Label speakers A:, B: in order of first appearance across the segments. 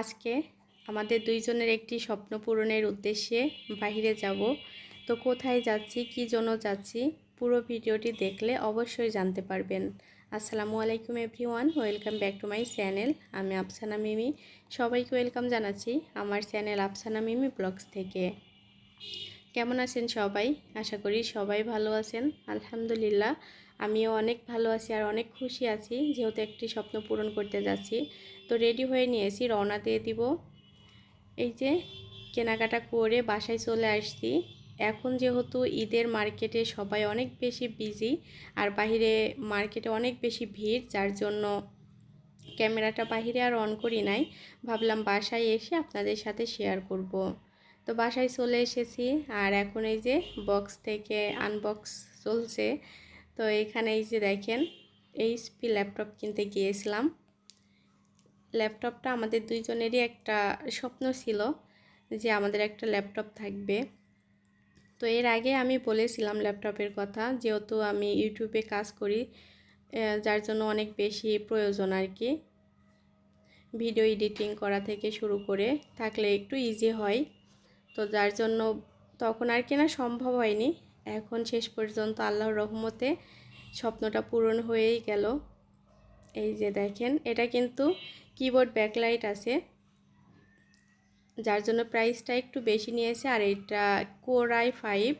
A: আজকে আমাদের দুইজনের একটি স্বপ্ন পূরণের উদ্দেশ্যে বাইরে যাব। তো কোথায় যাচ্ছি, কি জন্য যাচ্ছি, পুরো ভিডিওটি দেখলে অবশ্যই জানতে পারবেন। আসসালামু আলাইকুম everyone, welcome back to my channel. আমি আফসানা মিমি। সবাইকে ওয়েলকাম জানাচ্ছি আমার চ্যানেল আফসানা মিমি ব্লগস থেকে। কেমন আছেন সবাই? আশা করি সবাই ভালো আছেন। আলহামদুলিল্লাহ। আমিও অনেক ভালো আছি আর অনেক খুশি আছি, যেহেতু একটি স্বপ্ন পূরণ করতে যাচ্ছি। তো রেডি হয়ে নিয়েছি, রওনা দিয়ে দিব। এই যে কেনাকাটা করে বাসায় চলে আসছি। এখন যেহেতু ঈদের মার্কেটে সবাই অনেক বেশি বিজি আর বাহিরে মার্কেটে অনেক বেশি ভিড়, যার জন্য ক্যামেরাটা বাহিরে আর অন করি নাই, ভাবলাম বাসায় এসে আপনাদের সাথে শেয়ার করব। তো বাসায় চলে এসেছি আর এখন এই যে বক্স থেকে আনবক্স চলছে। তো এখানে এই যে দেখেন এইচপি ল্যাপটপ কিনতে গিয়েছিলাম। ল্যাপটপটা আমাদের দুইজনেরই একটা স্বপ্ন ছিল যে আমাদের একটা ল্যাপটপ থাকবে। তো এর আগে আমি বলেছিলাম ল্যাপটপের কথা, যেহেতু আমি ইউটিউবে কাজ করি যার জন্য অনেক বেশি প্রয়োজন আর কি। ভিডিও এডিটিং করা থেকে শুরু করে থাকলে একটু ইজি হয়। তো যার জন্য তখন আর কেনা সম্ভব হয়নি। এখন শেষ পর্যন্ত আল্লাহর রহমতে স্বপ্নটা পূরণ হয়েই গেল। এই যে দেখেন, এটা কিন্তু কিবোর্ড ব্যাকলাইট আছে, যার জন্য প্রাইসটা একটু বেশি নিয়েছে, আর এটা core I five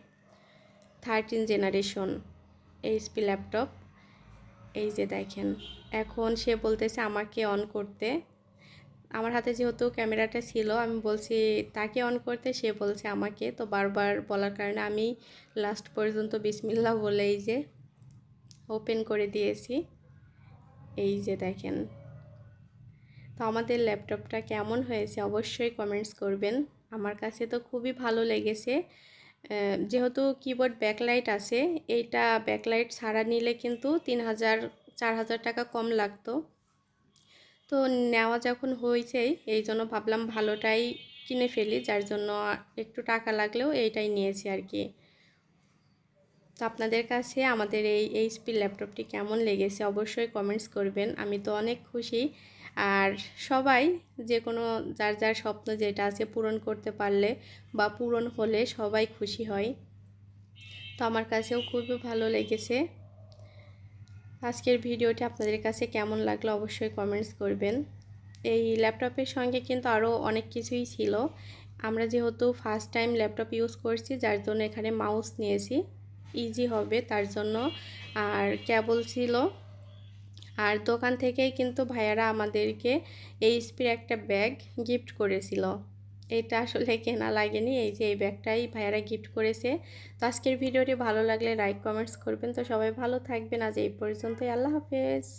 A: thirteen generation HP laptop এই যে দেখেন, এখন সে বলতেছে আমাকে অন করতে। আমার হাতে যেহেতু ক্যামেরাটা ছিল, আমি বলছি, তাকে অন করতে? সে বলছে, আমাকে। তো বারবার বলার কারণে আমি লাস্ট পর্যন্ত বিসমিল্লা বলেই যে ওপেন করে দিয়েছি। এই যে দেখেন। তো আমাদের ল্যাপটপটা কেমন হয়েছে অবশ্যই কমেন্টস করবেন। আমার কাছে তো খুবই ভালো লেগেছে। যেহেতু কিবোর্ড ব্যাকলাইট আছে, এইটা ব্যাকলাইট ছাড়া নিলে কিন্তু তিন হাজার, চার হাজার টাকা কম লাগতো। তো নেওয়া যখন হয়েছেই এই জন্য ভাবলাম ভালোটাই কিনে ফেলি, যার জন্য একটু টাকা লাগলেও এইটাই নিয়েছি আর কি। তো আপনাদের কাছে আমাদের এই এইচপি ল্যাপটপটি কেমন লেগেছে অবশ্যই কমেন্টস করবেন। আমি তো অনেক খুশি। আর সবাই যে কোনো যার যার স্বপ্ন যেটা আছে পূরণ করতে পারলে বা পূরণ হলে সবাই খুশি হয়। তো আমার কাছেও খুবই ভালো লেগেছে। আজকের ভিডিওটি আপনাদের কাছে কেমন লাগল অবশ্যই কমেন্টস করবেন। এই ল্যাপটপের সঙ্গে কিন্তু আরও অনেক কিছুই ছিল। আমরা যেহেতু ফার্স্ট টাইম ল্যাপটপ ইউজ করছি, যার জন্য এখানে মাউস নিয়েছি। ইজি হবে তার জন্য। আর কেবল ছিল। আর দোকান থেকেই কিন্তু ভাইয়ারা আমাদেরকে এইচপির একটা ব্যাগ গিফট করেছিল। এটা আসলে কেনা লাগেনি। এই যে এই ব্যাগটাই ভাইয়ারা গিফট করেছে। তো আজকের ভিডিওটি ভালো লাগলে লাইক কমেন্টস করবেন। তো সবাই ভালো থাকবেন। আজ এই পর্যন্তই। আল্লাহ হাফেজ।